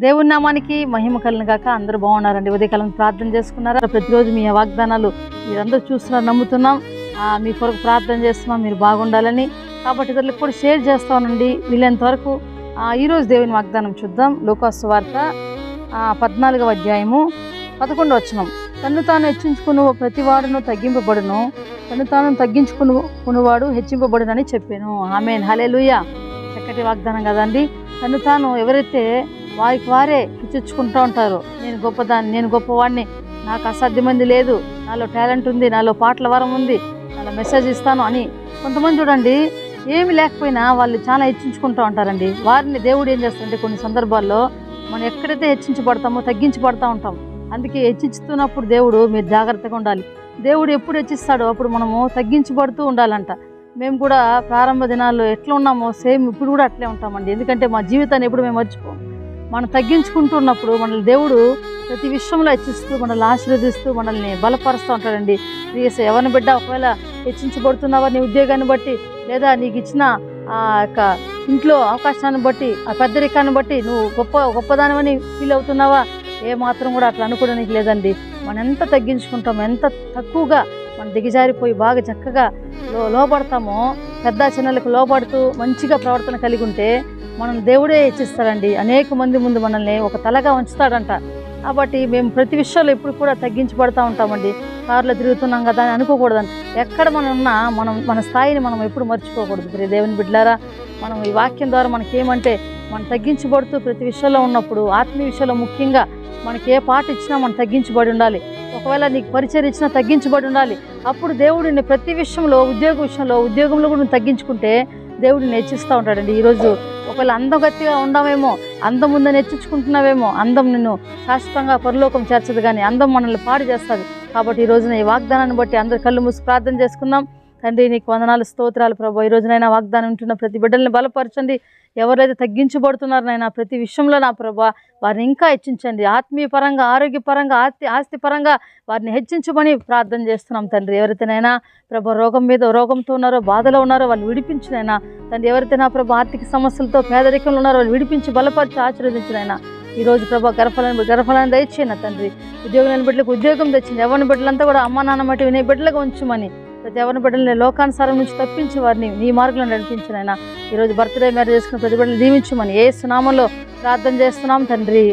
దేవుని నామానికి మహిమ కలిగిన కాక అందరూ బాగున్నారండి. ఉదయకాలం ప్రార్థన చేసుకున్నారా? ప్రతిరోజు మీ వాగ్దానాలు మీరందరూ చూస్తున్నారు నమ్ముతున్నాం. మీ కొరకు ప్రార్థన చేస్తున్నాం మీరు బాగుండాలని. కాబట్టి ఇతరులకు కూడా షేర్ చేస్తానండి వీలైనంత వరకు ఆ, ఈరోజు దేవుని వాగ్దానం చూద్దాం. లోకాసు వార్త పద్నాలుగవ అధ్యాయము పదకొండు వచనం. తను తాను హెచ్చించుకుని ప్రతివాడును తగ్గింపబడును. తను తాను తగ్గించుకుని కొనువాడు హెచ్చింపబడునని చెప్పాను. ఆమె హలేలుయ చక్కటి వాగ్దానం కదండి. తను తాను ఎవరైతే వారికి వారే హెచ్చించుకుంటూ ఉంటారు. నేను గొప్పదాన్ని నేను గొప్పవాడిని నాకు అసాధ్యమంది లేదు. నాలో టాలెంట్ ఉంది నాలో పాటల వరం ఉంది నాలో మెసేజ్ ఇస్తాను అని కొంతమంది చూడండి ఏమి లేకపోయినా వాళ్ళు చాలా హెచ్చించుకుంటూ ఉంటారండి. వారిని దేవుడు ఏం చేస్తారంటే కొన్ని సందర్భాల్లో మనం ఎక్కడైతే హెచ్చించబడతామో తగ్గించబడతా ఉంటాం. అందుకే హెచ్చించుతున్నప్పుడు దేవుడు మీరు జాగ్రత్తగా ఉండాలి. దేవుడు ఎప్పుడు హెచ్చిస్తాడో అప్పుడు మనము తగ్గించబడుతూ ఉండాలంట. మేము కూడా ప్రారంభ దినాల్లో ఎట్లా ఉన్నామో సేమ్ ఇప్పుడు కూడా అట్లే ఉంటామండి. ఎందుకంటే మా జీవితాన్ని ఎప్పుడు మేము మర్చిపోము. మనం తగ్గించుకుంటున్నప్పుడు మనల్ని దేవుడు ప్రతి విషయంలో హెచ్చిస్తూ మనల్ని ఆశీర్వదిస్తూ మనల్ని బలపరుస్తూ ఉంటాడండి. ప్రియస ఎవరిని బిడ్డ ఒకవేళ హెచ్చించబడుతున్నావా నీ ఉద్యోగాన్ని బట్టి లేదా నీకు ఇచ్చిన ఆ యొక్క ఇంట్లో అవకాశాన్ని బట్టి ఆ పెద్దరికాన్ని బట్టి నువ్వు గొప్ప గొప్పదానివని ఫీల్ అవుతున్నావా? ఏ మాత్రం కూడా అట్లా అనుకోవడానికి లేదండి. మనం ఎంత తగ్గించుకుంటామో ఎంత తక్కువగా మనం దిగజారిపోయి బాగా చక్కగా లోపడతామో పెద్ద చిన్నలకు లోపడుతూ మంచిగా ప్రవర్తన కలిగి ఉంటే మనం దేవుడే హెచ్చిస్తాడండి అనేక మంది ముందు మనల్ని ఒక తలగా ఉంచుతాడంట. కాబట్టి మేము ప్రతి విషయంలో ఎప్పుడు కూడా తగ్గించబడతా ఉంటామండి. కారులో తిరుగుతున్నాం కదా అని అనుకోకూడదండి. ఎక్కడ మనం ఉన్నా మనం మన స్థాయిని మనం ఎప్పుడు మర్చిపోకూడదు. ప్రియ దేవుని బిడ్డలారా మనం ఈ వాక్యం ద్వారా మనకేమంటే మనం తగ్గించబడుతూ ప్రతి విషయంలో ఉన్నప్పుడు ఆత్మీయ విషయంలో ముఖ్యంగా మనకి ఏ పాట ఇచ్చినా మనం తగ్గించబడి ఉండాలి. ఒకవేళ నీకు పరిచయం ఇచ్చినా తగ్గించబడి ఉండాలి. అప్పుడు దేవుడిని ప్రతి విషయంలో ఉద్యోగ విషయంలో ఉద్యోగంలో కూడా నువ్వు తగ్గించుకుంటే దేవుడిని హెచ్చిస్తూ ఉంటాడండి. ఈరోజు ఒకవేళ అందగత్తిగా ఉండమేమో అందం ఉందని హెచ్చించుకుంటున్నావేమో అందం నిన్ను శాశ్వతంగా పరలోకం చేర్చదు కానీ అందం మనల్ని పాడు చేస్తుంది. కాబట్టి ఈ రోజున ఈ వాగ్దానాన్ని బట్టి అందరు కళ్ళు మూసి ప్రార్థన చేసుకుందాం. తండ్రి నీకు వందనాలు స్తోత్రాలు ప్రభు. ఈ రోజునైనా వాగ్దానం ఉంటున్న ప్రతి బిడ్డల్ని బలపరచండి. ఎవరైతే తగ్గించబడుతున్నారో నాయన ప్రతి విషయంలో నా ప్రభా వారిని ఇంకా హెచ్చించండి. ఆత్మీయపరంగా ఆరోగ్యపరంగా ఆస్తి ఆస్తిపరంగా వారిని హెచ్చించమని ప్రార్థన చేస్తున్నాం తండ్రి. ఎవరైతేనైనా ప్రభు రోగం మీద రోగంతో ఉన్నారో బాధలో ఉన్నారో వాళ్ళు విడిపించినైనా తండ్రి ఎవరైతే నా ప్రభు ఆర్థిక సమస్యలతో పేదరికంలో ఉన్నారో వాళ్ళు విడిపించి బలపరిచి ఆశీర్వదించినైనా ఈ రోజు ప్రభా గర్భఫలాన్ని గర్భఫలాన్ని దయచేయన తండ్రి. ఉద్యోగులను బిడ్డలకు ఉద్యోగం తెచ్చింది. ఎవరిని బిడ్డలంతా కూడా అమ్మ నాన్న మట్టి వినే బిడ్డలుగా ఉంచమని ప్రతి ఎవరిని బిడ్డలని లోకానుసారం నుంచి తప్పించి వారిని నీ మార్గంలో నడిపించినైనా ఈరోజు బర్త్డే మ్యారేజ్ చేసుకున్న ప్రతి బిడ్డలు దీవించమని ఏ సునామంలో ప్రార్థన చేస్తున్నాం తండ్రి.